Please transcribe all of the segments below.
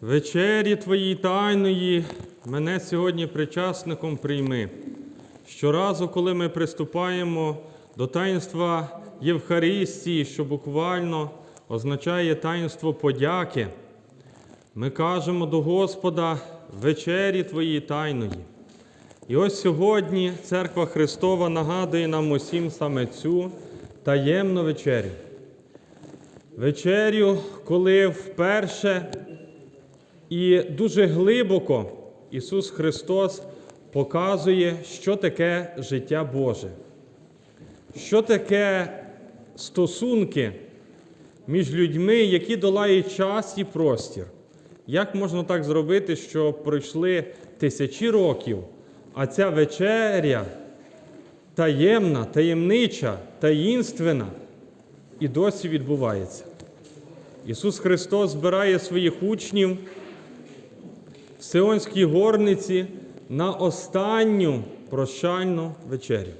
Вечері Твоїй тайної мене сьогодні причасником прийми. Щоразу, коли ми приступаємо до таїнства Євхаристії, що буквально означає таїнство подяки, ми кажемо до Господа вечері Твоїй тайної. І ось сьогодні Церква Христова нагадує нам усім саме цю таємну вечерю. Вечерю, коли вперше і дуже глибоко Ісус Христос показує, що таке життя Боже, що таке стосунки між людьми, які долають час і простір. Як можна так зробити, що пройшли тисячі років, а ця вечеря таємна, таємнича, таїнственна і досі відбувається? Ісус Христос збирає своїх учнів Сионській горниці на останню прощальну вечерю.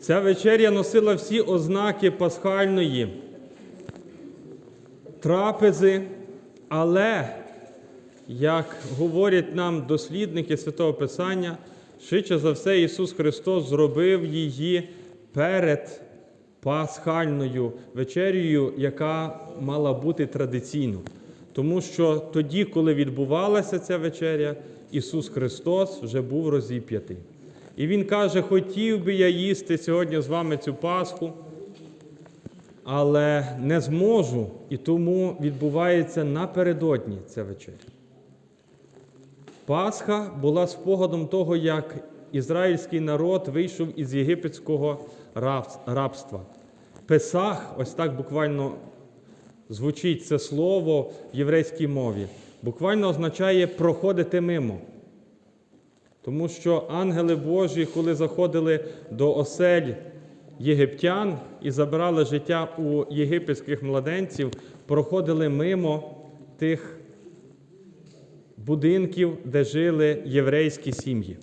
Ця вечеря носила всі ознаки пасхальної трапези, але, як говорять нам дослідники Святого Писання, швидше за все Ісус Христос зробив її перед пасхальною вечерею, яка мала бути традиційною. Тому що тоді, коли відбувалася ця вечеря, Ісус Христос вже був розіп'ятий. І Він каже: хотів би я їсти сьогодні з вами цю Пасху, але не зможу, і тому відбувається напередодні ця вечеря. Пасха була спогадом того, як ізраїльський народ вийшов із єгипетського рабства. Песах, ось так буквально звучить це слово в єврейській мові, буквально означає проходити мимо. Тому що ангели Божі, коли заходили до осель єгиптян і забирали життя у єгипетських младенців, проходили мимо тих будинків, де жили єврейські сім'ї.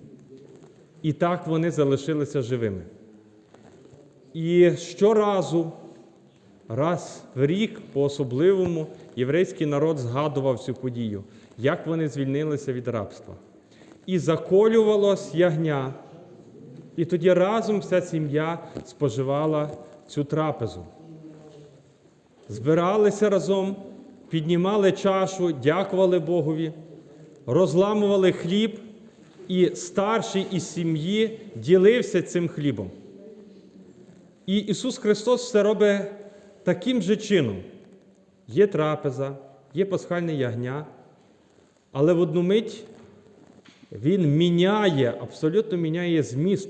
І так вони залишилися живими. І щоразу, раз в рік, по-особливому, єврейський народ згадував цю подію, як вони звільнилися від рабства. І заколювалось ягня, і тоді разом вся сім'я споживала цю трапезу. Збиралися разом, піднімали чашу, дякували Богові, розламували хліб, і старший із сім'ї ділився цим хлібом. І Ісус Христос все робить таким же чином. Є трапеза, є пасхальне ягня, але в одну мить Він міняє, абсолютно міняє зміст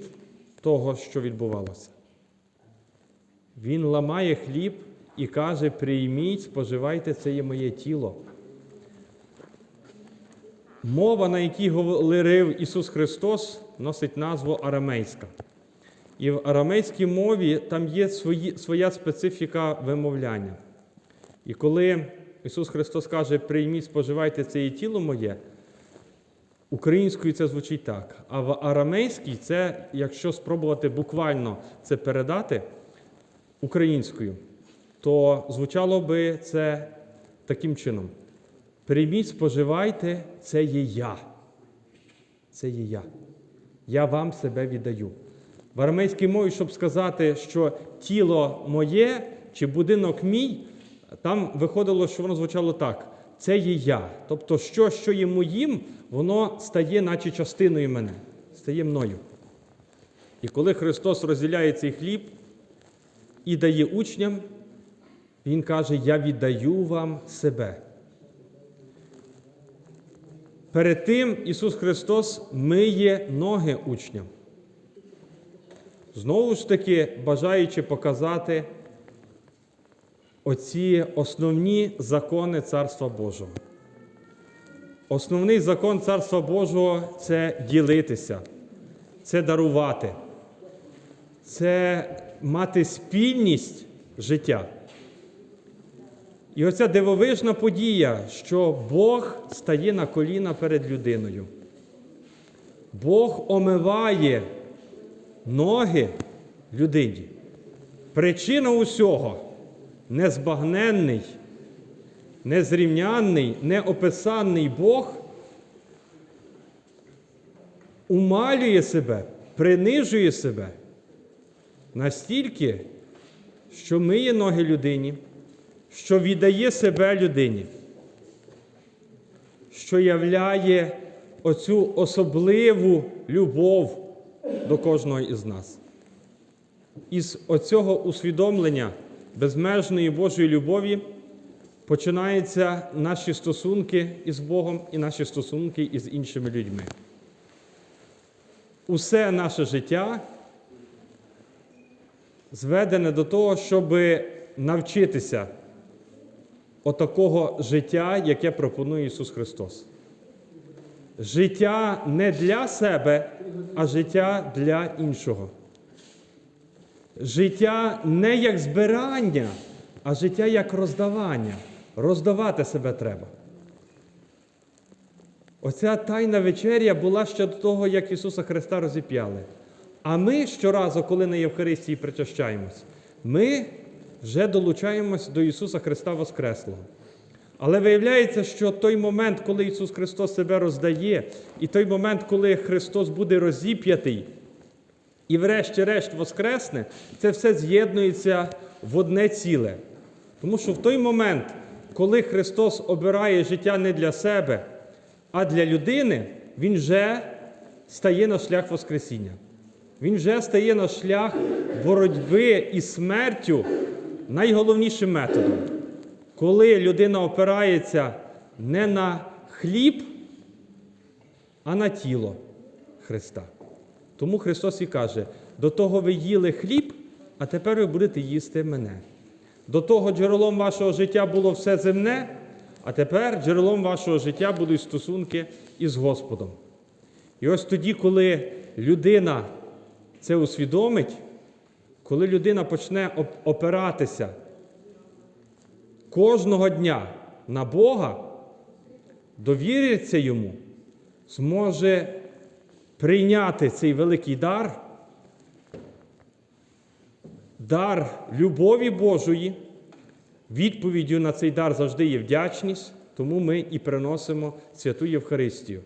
того, що відбувалося. Він ламає хліб і каже: прийміть, споживайте, це є моє тіло. Мова, на якій говорив Ісус Христос, носить назву арамейська. І в арамейській мові там є свої, своя специфіка вимовляння. І коли Ісус Христос каже, прийміть, споживайте це є тіло моє, українською це звучить так. А в арамейській це, якщо спробувати буквально це передати українською, то звучало би це таким чином. Прийміть, споживайте, це є я. Це є я. Я вам себе віддаю. В арамейській мові, щоб сказати, що тіло моє чи будинок мій, там виходило, що воно звучало так: це є я. Тобто, що, що є моїм, воно стає, наче частиною мене, стає мною. І коли Христос розділяє цей хліб і дає учням, Він каже: Я віддаю вам себе. Перед тим Ісус Христос миє ноги учням. Знову ж таки, бажаючи показати оці основні закони Царства Божого. Основний закон Царства Божого це ділитися, це дарувати, це мати спільність життя. І оця дивовижна подія, що Бог стає на коліна перед людиною. Бог омиває ноги людині. Причина усього незбагненний незрівнянний, неописанний Бог умалює себе, принижує себе настільки, що миє ноги людині, що віддає себе людині, що являє оцю особливу любов до кожного із нас. Із оцього усвідомлення безмежної Божої любові починаються наші стосунки із Богом і наші стосунки із іншими людьми. Усе наше життя зведене до того, щоб навчитися отакого життя, яке пропонує Ісус Христос. Життя не для себе, а життя для іншого. Життя не як збирання, а життя як роздавання. Роздавати себе треба. Оця тайна вечеря була ще до того, як Ісуса Христа розіп'яли. А ми щоразу, коли на Євхаристії причащаємось, ми вже долучаємось до Ісуса Христа Воскреслого. Але виявляється, що той момент, коли Ісус Христос себе роздає, і той момент, коли Христос буде розіп'ятий, і врешті-решт воскресне, це все з'єднується в одне ціле. Тому що в той момент, коли Христос обирає життя не для себе, а для людини, Він вже стає на шлях Воскресіння. Він вже стає на шлях боротьби із смертю найголовнішим методом. Коли людина опирається не на хліб, а на тіло Христа. Тому Христос і каже: до того ви їли хліб, а тепер ви будете їсти мене. До того джерелом вашого життя було все земне, а тепер джерелом вашого життя будуть стосунки із Господом. І ось тоді, коли людина це усвідомить, коли людина почне опиратися кожного дня на Бога, довіриться йому, зможе прийняти цей великий дар, дар любові Божої. Відповіддю на цей дар завжди є вдячність, тому ми і приносимо святу Євхаристію.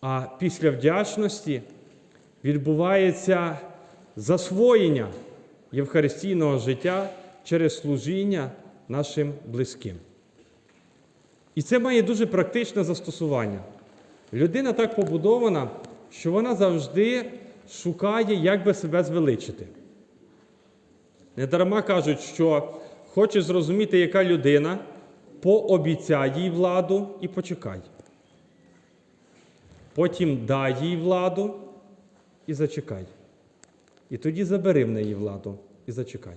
А після вдячності відбувається засвоєння євхаристійного життя через служіння нашим близьким. І це має дуже практичне застосування. Людина так побудована, що вона завжди шукає, як би себе звеличити. Недарма кажуть, що хочеш зрозуміти, яка людина, пообіцяй їй владу і почекай. Потім дай їй владу і зачекай. І тоді забери в неї владу і зачекай.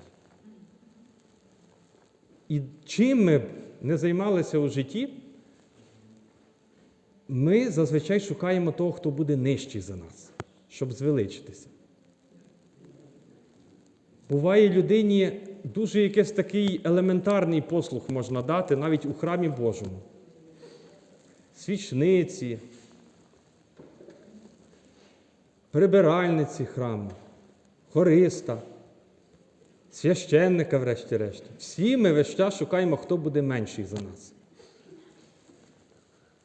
І чим ми б не займалися у житті, ми зазвичай шукаємо того, хто буде нижчий за нас, щоб звеличитися. Буває людині дуже якийсь такий елементарний послуг можна дати навіть у храмі Божому. Свічниці, прибиральниці храму, хориста, священника, врешті-решт. Всі ми весь час шукаємо, хто буде менший за нас.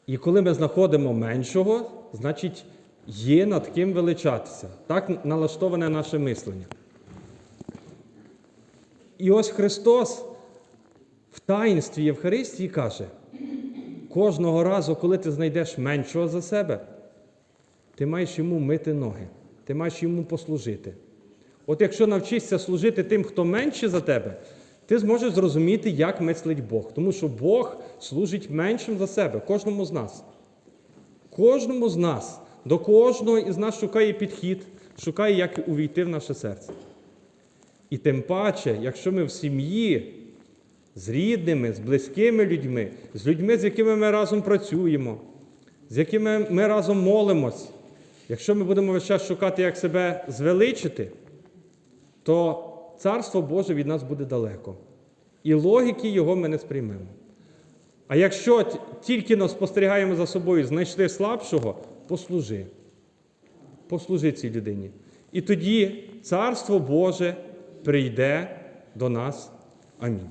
І коли ми знаходимо меншого, значить є над ким величатися. Так налаштоване наше мислення. І ось Христос в таїнстві Євхаристії каже, кожного разу, коли ти знайдеш меншого за себе, ти маєш йому мити ноги, ти маєш йому послужити. От якщо навчишся служити тим, хто менше за тебе, ти зможеш зрозуміти, як мислить Бог. Тому що Бог служить меншим за себе, кожному з нас. Кожному з нас, до кожного із нас шукає підхід, шукає, як увійти в наше серце. І тим паче, якщо ми в сім'ї з рідними, з близькими людьми, з людьми, з якими ми разом працюємо, з якими ми разом молимось, якщо ми будемо весь час шукати, як себе звеличити, то Царство Боже від нас буде далеко. І логіки його ми не сприймемо. А якщо тільки нас спостерігаємо за собою, знайшли слабшого, послужи. Послужи цій людині. І тоді Царство Боже прийде до нас. Амінь.